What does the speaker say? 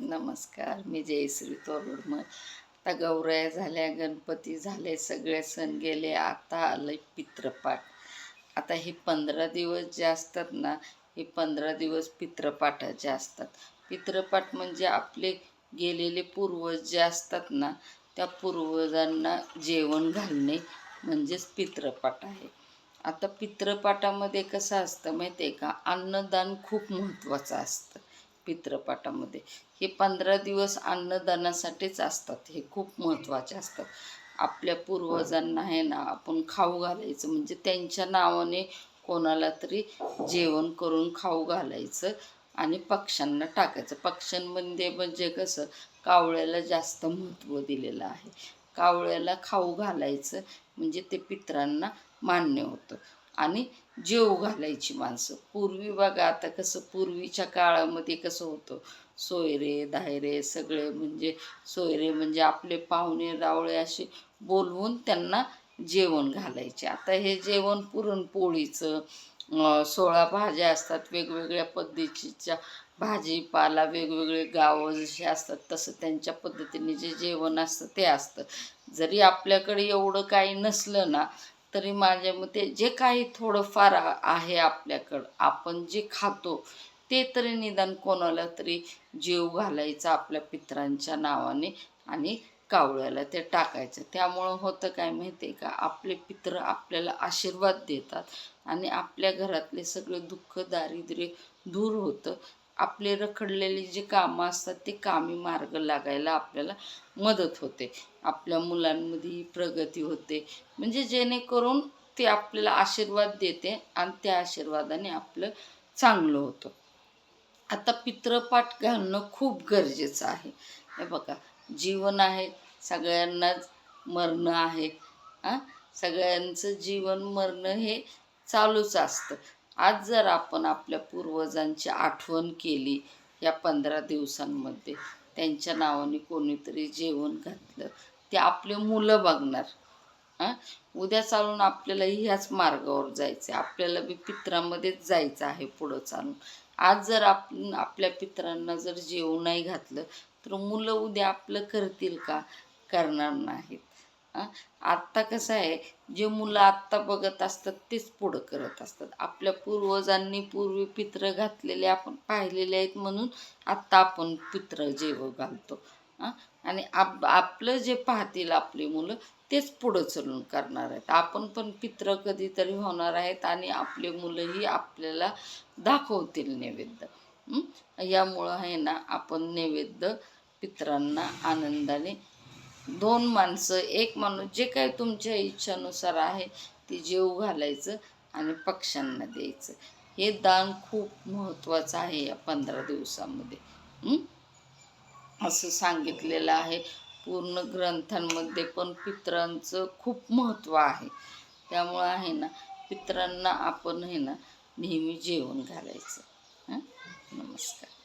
नमस्कार मी जयश्री तोरडमल. आता गौराया झाल्या गणपती झाले सगळे सण गेले आता आलं पित्रपाठ. आता हे पंधरा दिवस जे असतात ना हे पंधरा दिवस पित्रपाठाचे असतात. पित्रपाठ म्हणजे आपले गेलेले पूर्वज जे असतात ना त्या पूर्वजांना जेवण घालणे म्हणजेच पित्रपाठ आहे. आता पित्रपाठामध्ये कसं असतं माहिती आहे का? अन्नदान खूप महत्त्वाचं असतं. पित्रपाठामध्ये हे पंधरा दिवस अन्नदानासाठीच असतात. हे खूप महत्त्वाचे असतात. आपल्या पूर्वजांना आहे ना आपण खाऊ घालायचं. म्हणजे त्यांच्या नावाने कोणाला तरी जेवण करून खाऊ घालायचं आणि पक्ष्यांना टाकायचं. पक्ष्यांमध्ये म्हणजे कसं कावळ्याला जास्त महत्त्व दिलेलं आहे. कावळ्याला खाऊ घालायचं म्हणजे ते पित्रांना मान्य होतं. आणि जेव घालायची माणसं. पूर्वी बघा आता कसं पूर्वीच्या काळामध्ये कसं होतं सोयरे धायरे सगळे म्हणजे सोयरे म्हणजे आपले पाहुणे रावळे असे बोलवून त्यांना जेवण घालायचे. आता हे जेवण पुरणपोळीचं सोळा भाज्या असतात वेगवेगळ्या पद्धतीच्या भाजीपाला वेगवेगळे गावं जसे असतात तसं त्यांच्या पद्धतीने जे जेवण असतं ते असतं. जरी आपल्याकडे एवढं काही नसलं ना तरी माझ्या मते जे काही थोडंफार आहे आपल्याकडं आपण जे खातो ते तरी निदान कोणाला तरी जीव घालायचा आपल्या पित्रांच्या नावाने आणि कावळ्याला ते टाकायचं. त्यामुळं होतं काय माहिती आहे का आपले पित्र आपल्याला आशीर्वाद देतात आणि आपल्या घरातले सगळे दुःख दारिद्र्य दूर होतं. आपले रखडलेली जी कामं असतात ते कामी मार्ग लागायला आपल्याला मदत होते. आपल्या मुलांमध्ये प्रगती होते. म्हणजे जेणेकरून ते आपल्याला आशीर्वाद देते आणि त्या आशीर्वादाने आपलं चांगलं होतं. आता पित्रपाठ घालणं खूप गरजेचं आहे. हे बघा जीवन आहे सगळ्यांनाच मरणं आहे हां? सगळ्यांचं जीवन मरणं हे चालूच असतं. आज जर आपण आपल्या पूर्वजांची आठवण केली या पंधरा दिवसांमध्ये त्यांच्या नावाने कोणीतरी जेवण घातलं ते आपले मुलं बघणार. हां? उद्या चालून आपल्याला ह्याच मार्गावर जायचं आहे आपल्याला बी पित्रामध्येच जायचं आहे पुढं चालून. आज जर आप आपल्या पित्रांना जर जेवण नाही घातलं तर मुलं उद्या आपलं करतील का? करणार नाहीत. आत्ता कसं आहे जे मुलं आत्ता बघत असतात तेच पुढं करत असतात. आपल्या पूर्वजांनी पूर्वी पित्र घातलेले आपण पाहिलेले आहेत म्हणून आत्ता आपण पित्र जेव घालतो. आणि आप आपलं जे पाहतील आपली मुलं तेच पुढं चलून करणार आहेत. आपण पण पित्र कधीतरी होणार आहेत आणि आपले मुलंही आपल्याला दाखवतील नैवेद्य. यामुळं आहे ना आपण नैवेद्य पित्रांना आनंदाने दोन माणसं एक माणूस जे काही तुमच्या इच्छानुसार आहे ते जेव घालायचं आणि पक्ष्यांना द्यायचं. हे दान खूप महत्त्वाचं आहे या पंधरा दिवसामध्ये. असं सांगितलेलं आहे. पूर्ण ग्रंथांमध्ये पण पित्रांचं खूप महत्त्व आहे. त्यामुळं आहे ना पित्रांना आपण आहे ना नेहमी जेवण घालायचं. हां? नमस्कार.